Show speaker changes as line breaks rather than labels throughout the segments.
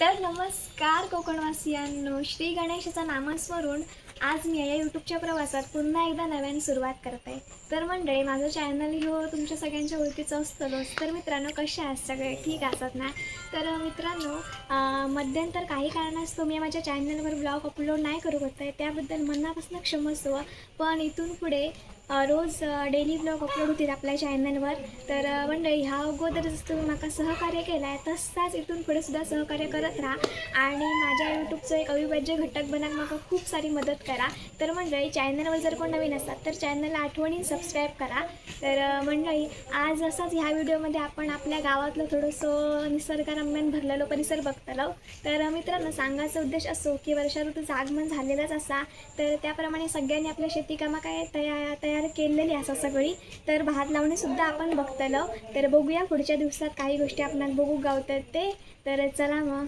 तर नमस्कार कोकणवासियांनो श्री गणेशाचं नामस्मरून आज मी या यूट्यूबच्या प्रवासात पुन्हा एकदा नव्याने सुरुवात करते. तर मंडळी माझं चॅनल हो तुमच्या सगळ्यांच्या ओळखीचं असतंच तर मित्रांनो कसे आहात सगळे? ठीक असत ना? तर मित्रांनो मध्यंतर काही कारणास्तव मी माझ्या चॅनलवर ब्लॉग अपलोड नाही करू होत त्याबद्दल मनापासून क्षमस्व पण इथून पुढे रोज डेली ब्लॉग अपलोड होतील आपल्या चॅनलवर तर मंडळी ह्या अगोदर जसं तुम्ही माका सहकार्य केलं आहे तसाच इथून पुढे सुद्धा सहकार्य करत राहा. आणि माझ्या यूट्यूबचं एक अविभाज्य घटक बनाक मला खूप सारी मदत करा. तर मंडळी चॅनलवर जर कोण नवीन असतात तर चॅनलला आठवणी सबस्क्राईब करा. तर मंडळी आज असंच ह्या व्हिडिओमध्ये आपण आपल्या गावातलं थोडंसं निसर्गरम्यान भरलेलो परिसर बघतलो. तर मित्रांनो सांगायचा उद्देश असो की वर्षा ऋतूचं आगमन झालेलंच असा. तर त्याप्रमाणे सगळ्यांनी आपल्या शेतीकामा काय तया तया केलेली असा सगळी. तर भात लावणेसुद्धा आपण बघतलो. तर बघूया पुढच्या दिवसात काही गोष्टी आपण बघू गावतात ते. तर चला मग.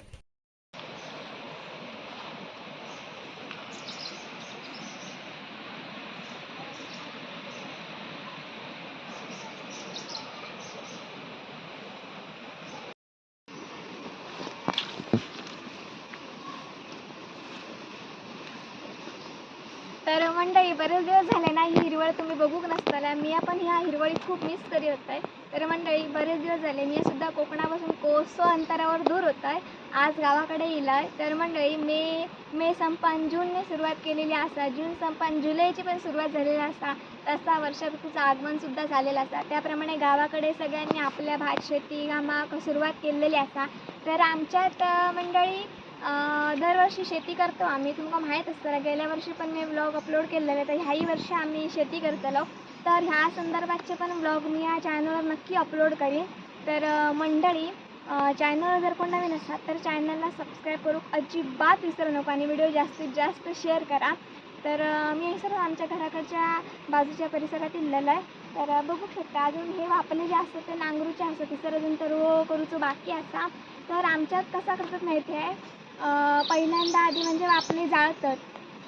तर मंडळी बरेच दिवस झाले ना ही हिरवळ तुम्ही बघूक नसताना मी पण ह्या हिरवळी खूप मिस करी होत आहे तर मंडळी बरेच दिवस झाले मी सुद्धा कोकणापासून कोसो अंतरावर दूर होत आहे आज गावाकडे येला आहे तर मंडळी मे मे संपान जूनने सुरुवात केलेली असा. जून संपान जुलैची पण सुरुवात झालेली असा. तसा वर्षा आगमनसुद्धा झालेलं असा. त्याप्रमाणे गावाकडे सगळ्यांनी आपल्या भात शेती कामाक सुरुवात केलेली असा. तर आमच्यात मंडळी दरवर्षी शेती करतो आम्ही. तुमका माहीत असतं गेल्या वर्षी पण मी ब्लॉग अपलोड केलेले तर ह्याही वर्षी आम्ही शेती करतलो. तर ह्या संदर्भातचे पण ब्लॉग मी या चॅनलवर नक्की अपलोड करीन. तर मंडळी चॅनलवर जर कोण नवीन असतात तर चॅनलला सबस्क्राईब करू. अजिबात विसरू नको आणि व्हिडिओ जास्तीत जास्त शेअर करा. तर मी मी सर आमच्या घराकडच्या बाजूच्या परिसरात इल्लेलं आहे. तर बघू शकता अजून हे वापरले जे असतात ते नांगरूचे असतात तिसरं अजून तर करूचं बाकी असा तर आमच्यात कसा करतात माहिती आहे? पहिल्यांदा आधी म्हणजे वापणे जाळतात.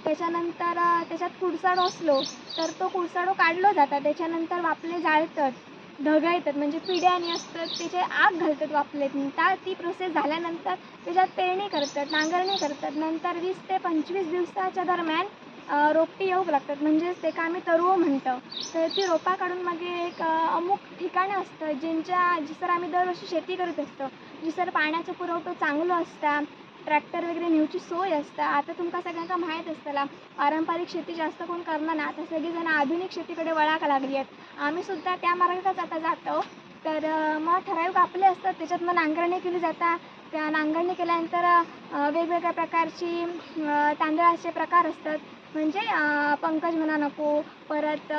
त्याच्यानंतर त्याच्यात कुडसाडो असलो तर तो कुडसाडो काढलो जातात त्याच्यानंतर वापणे जाळतात ढगाळतात म्हणजे पिढ्याने असतात त्याचे आग घालतात वापलेत त्या ती प्रोसेस झाल्यानंतर त्याच्यात पेरणी करतात नांगरणी करतात. नंतर वीस ते पंचवीस दिवसाच्या दरम्यान रोपटी येऊ लागतात. म्हणजेच ते का आम्ही तरुव म्हणतो. तर ती रोपा काढून मग एक अमुक ठिकाणं असतं ज्यांच्या जिसर आम्ही दरवर्षी शेती करत असतो. जिसर पाण्याचा पुरवठा चांगलो असता ट्रॅक्टर वगैरे नेऊची सोय असता. आता तुमका सगळ्यांका माहीत असतला पारंपरिक शेती जास्त कोण करणार ना आता सगळीजण आधुनिक शेतीकडे वळाक लागली आहेत. आम्ही सुद्धा त्या मार्गातच आता जातो. तर मग ठराविक आपले असतात त्याच्यात मग नांगरणी केली जाता. त्या नांगरणी केल्यानंतर वेगवेगळ्या प्रकारची तांदळाचे प्रकार असतात. म्हणजे पंकज म्हणा नको परत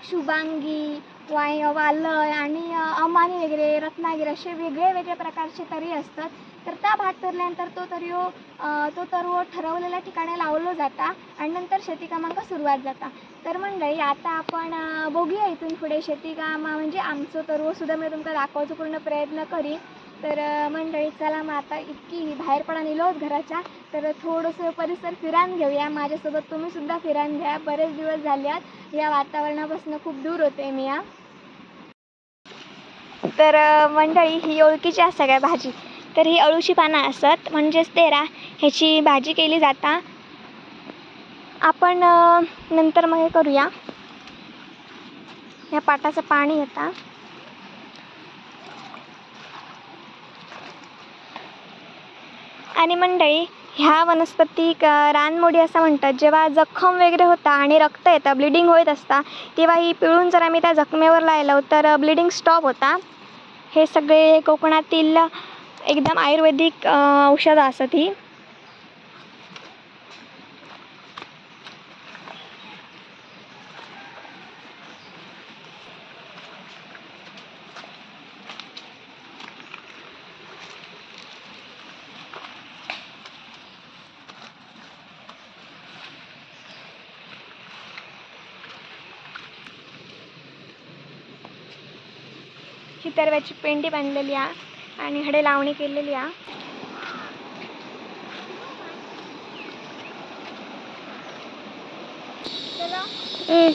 शुभांगी वाय वालय आणि अमानी वगैरे रत्नागिरी असे वेगळे वेगळे प्रकारचे तरी असतात. तर त्या भात पेरल्यानंतर तो तरियो हो, तो तरव हो ठरवलेल्या ठिकाणी लावलो जाता आणि नंतर शेतीकामांक सुरुवात जाता. तर मंडळी आता आपण बघूया इथून पुढे शेती कामा म्हणजे आमचं तरव हो सुद्धा मी तुमचा दाखवायचं पूर्ण प्रयत्न करीन. तर मंडळी चला मग आता इतकी बाहेर पडा निलोच घराच्या. तर थोडंसं परिसर फिरान घेऊया. माझ्यासोबत तुम्ही सुद्धा फिरान घ्या. बरेच दिवस झाले आहेत या वातावरणापासून खूप दूर होते मी या तर मंडळी ही ओळखीची आहे सगळ्या भाजी. तर ही अळूची पानं असत म्हणजेच तेरा. ह्याची भाजी केली जाता. आपण नंतर मग हे करूया. या पाटाचं पाणी येता आणि मंडळी ह्या वनस्पती रानमोडी असं म्हणतात. जेव्हा जखम वगैरे होता आणि रक्त येतं ब्लिडिंग होत असता तेव्हा ही पिळून जर आम्ही त्या जखमेवर लायलो तर ब्लिडिंग स्टॉप होता. हे सगळे कोकणातील एकदम आयुर्वेदिक औषध औषधं असत ही. ही तरव्याची पेंडी बांधलेली आहे. आणि हडे लावणी केलेली आहे ये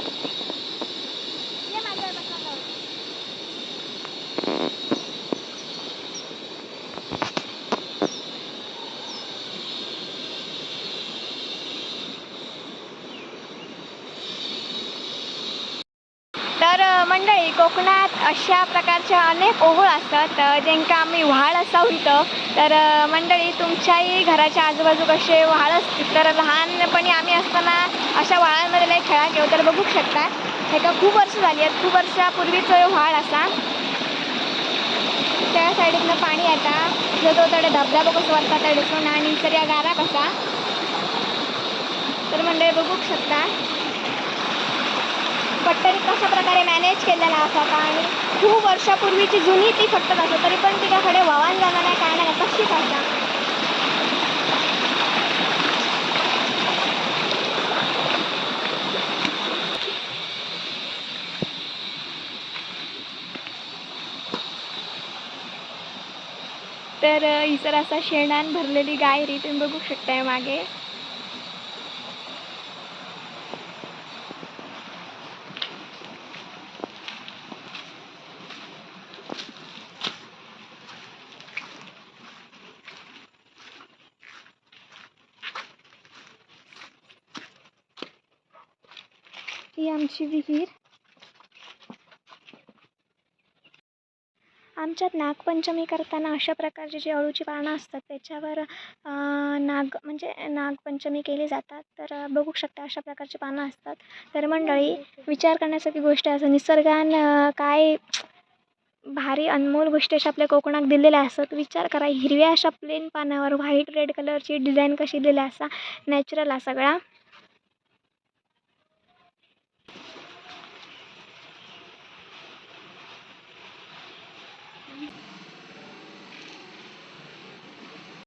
तर मंडळी कोकणात अशा प्रकारच्या अनेक ओहोळ असतात ज्यांका आम्ही व्हाळ असा म्हणतो तर मंडळी तुमच्याही घराच्या आजूबाजू कसे व्हाळ असतील तर लहानपणी आम्ही असताना अशा व्हाळांमध्ये लई खेळा घेऊ तर बघू शकता. हे का खूप वर्ष झाली आहेत खूप वर्षापूर्वीच व्हाळ असा. त्या साईडीतनं पाणी येता जो तो तडे धबधबा कसं वरता त्या दिसून आणि सर या गारा कसा. तर मंडळी बघू शकता. पट्टरी कशा प्रकारे मॅनेज केलेला असावा आणि खूप वर्षापूर्वीची जुनी ती फक्त असो तरी पण तिच्याकडे वाहन जाणार नाही काय नाही तशीच असा तर इसर ही सर असा शेणान भरलेली गाय रे तुम्ही बघू शकताय मागे. ही आमची विहीर. आमच्यात नागपंचमी करताना अशा प्रकारची जी अळूची पानं असतात त्याच्यावर नाग म्हणजे नागपंचमी केली जातात. तर बघू शकता अशा प्रकारची पानं असतात. तर मंडळी विचार करण्यासारखी गोष्ट असं. निसर्गान काय भारी अनमोल गोष्टी अशा आपल्या कोकणात दिलेल्या असतात विचार करा हिरव्या अशा प्लेन पानावर व्हाईट रेड कलरची डिझाईन कशी दिली असा. नॅचरल हा सगळा.